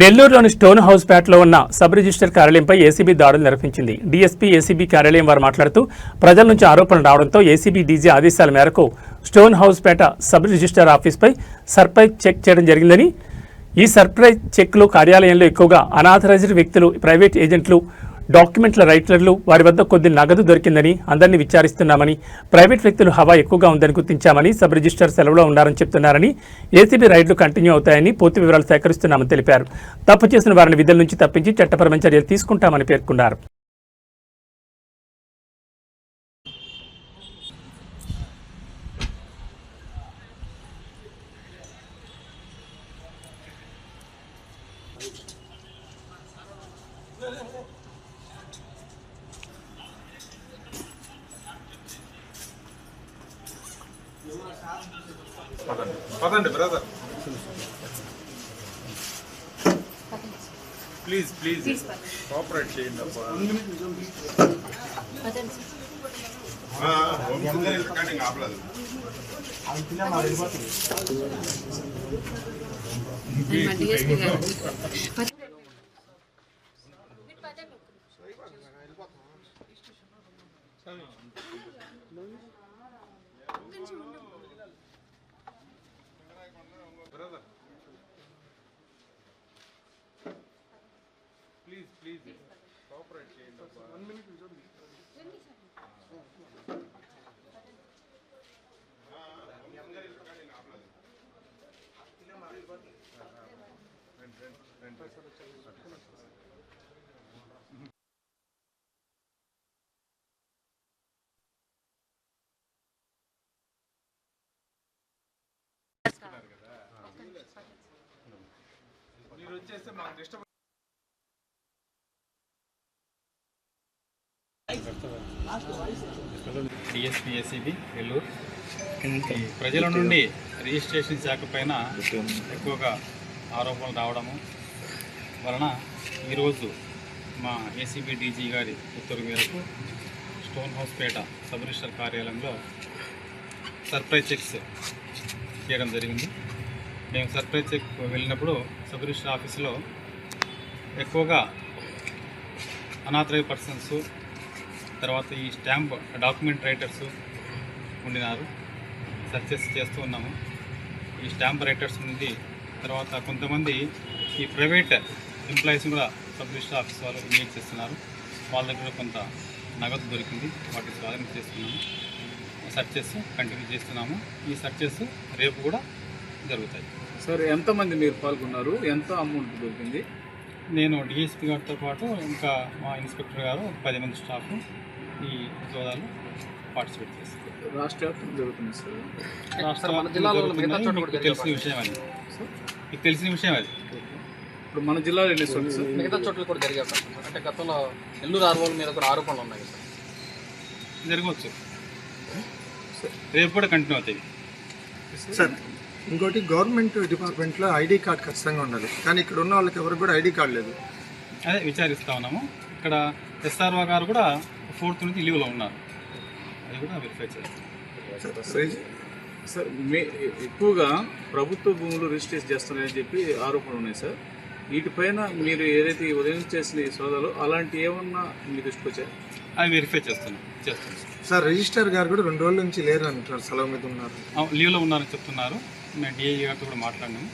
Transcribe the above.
నెల్లూరులోని stone house పేటలో ఉన్న సబ్ రిజిస్టర్ కార్యాలయంపై ఏసీబీ దాడులు నిర్వహించింది. డీఎస్పీ ఏసీబీ కార్యాలయం వారు మాట్లాడుతూ ప్రజల నుంచి ఆరోపణలు రావడంతో ఏసీబీ డీజీ ఆదేశాల మేరకు Stone House Peta sub register ఆఫీస్పై surprise check చేయడం జరిగిందని ఈ సర్ప్రైజ్ చెక్లు కార్యాలయంలో ఎక్కువగా అనాథరైజ్డ్ వ్యక్తులు ప్రైవేట్ ఏజెంట్లు డాక్యుమెంట్ల రైటర్లు వారి వద్ద కొద్ది నగదు దొరికిందని అందరినీ విచారిస్తున్నామని ప్రైవేట్ వ్యక్తులు హవా ఎక్కువగా ఉందని గుర్తించామని సబ్ రిజిస్టర్ సెలవులో ఉన్నారని చెప్తున్నారని ఏసీబీ రైడ్లు కంటిన్యూ అవుతాయని పూర్తి వివరాలు సేకరిస్తున్నామని తెలిపారు. తప్పు చేసిన వారిని విధుల నుంచి తప్పించి చట్టపరమైన చర్యలు తీసుకుంటామని పేర్కొన్నారు. పదండి పదండి. బ్రదర్ ప్లీజ్ ప్లీజ్ కోఆపరేట్ చేయండి అబ్బా. రికార్డింగ్ ఆపలేదు డిఎస్పీ గారు ప్లీజ్. కోఆపరేట్ చేయండి అబ్బా. మీరు వచ్చేస్తే మాకు డిస్టర్బ్ డిఎస్పిఎస్సిబి ఏసీబీ నెల్లూరు ప్రజల నుండి రిజిస్ట్రేషన్ శాఖ పైన ఎక్కువగా ఆరోపణలు రావడము వలన ఈరోజు మా ఏసీబీ డీజీ గారి ఉత్తర్వు మేరకు స్టోన్ హౌస్ పేట సబ్ రిజిస్టర్ కార్యాలయంలో సర్ప్రైజ్ చెక్స్ చేయడం జరిగింది. మేము సర్ప్రైజ్ చెక్ వెళ్ళినప్పుడు సబ్ రిజిస్టర్ ఆఫీసులో ఎక్కువగా అనాథరైజ్ పర్సన్స్ తర్వాత ఈ స్టాంప్ డాక్యుమెంట్ రైటర్స్ ఉండినారు. సర్చెస్ చేస్తూ ఉన్నాము. ఈ స్టాంప్ రైటర్స్ నుండి తర్వాత కొంతమంది ఈ ప్రైవేట్ ఎంప్లాయీస్ కూడా సబ్ రిజిస్టర్ ఆఫీస్ వాళ్ళు ఎంగేజ్ చేస్తున్నారు. వాళ్ళ దగ్గర కొంత నగదు దొరికింది. వాటిని స్వాధీనం చేస్తున్నాము సర్చెస్ కంటిన్యూ చేస్తున్నాము. ఈ సర్చెస్ రేపు కూడా జరుగుతాయి. సార్ ఎంతమంది మీరు పాల్గొన్నారు? ఎంత అమౌంట్ దొరికింది? నేను డిఎస్పీ గారితో పాటు ఇంకా మా ఇన్స్పెక్టర్ గారు పది మంది స్టాఫ్. ఈ సోదాలు పార్టిసిపేట్ చేస్తారు రాష్ట్ర వ్యాప్తంగా జరుగుతుంది సార్. రాష్ట్ర మన జిల్లాలో. మిగతా చోట్ల కూడా తెలిసిన విషయం అది. మీకు తెలిసిన విషయం అది. ఇప్పుడు మన జిల్లాలో ఎన్ని సార్? సార్ మిగతా చోట్ల కూడా జరిగే అవకాశం ఉంది. అంటే గతంలో నెల్లూరు ఆర్వోల మీద కూడా ఆరోపణలు ఉన్నాయి సార్. జరగవచ్చు. రేపు కూడా కంటిన్యూ అవుతాయి. సార్ ఇంకోటి గవర్నమెంట్ డిపార్ట్మెంట్లో ఐడి కార్డ్ ఖచ్చితంగా ఉండాలి. కానీ ఇక్కడ ఉన్న వాళ్ళకి ఎవరికి కూడా ఐడి కార్డ్ లేదు. అదే విచారిస్తా ఉన్నాము. ఇక్కడ ఎస్ఆర్ఓ గారు కూడా ఫోర్త్ నుంచి లీవ్లో ఉన్నారు. అది కూడా వెరిఫై చేస్తాం రిజి- సార్ మే ఎక్కువగా ప్రభుత్వ భూములు రిజిస్ట్రేషన్ చేస్తున్నారని చెప్పి ఆరోపణలు ఉన్నాయి సార్. వీటిపైన మీరు ఏదైతే ఉదయం చేసిన ఈ సోదాలు అలాంటి ఏమన్నా మీ దృష్టికి వచ్చాయి? అది వెరిఫై చేస్తున్నాం చేస్తాం సార్. రిజిస్టర్ గారు కూడా రెండు రోజుల నుంచి లేరు అంటారు సెలవు మీద ఉన్నారు. లీవ్లో ఉన్నారని చెప్తున్నారు. మేము డిఐ గారితో కూడా మాట్లాడినాము.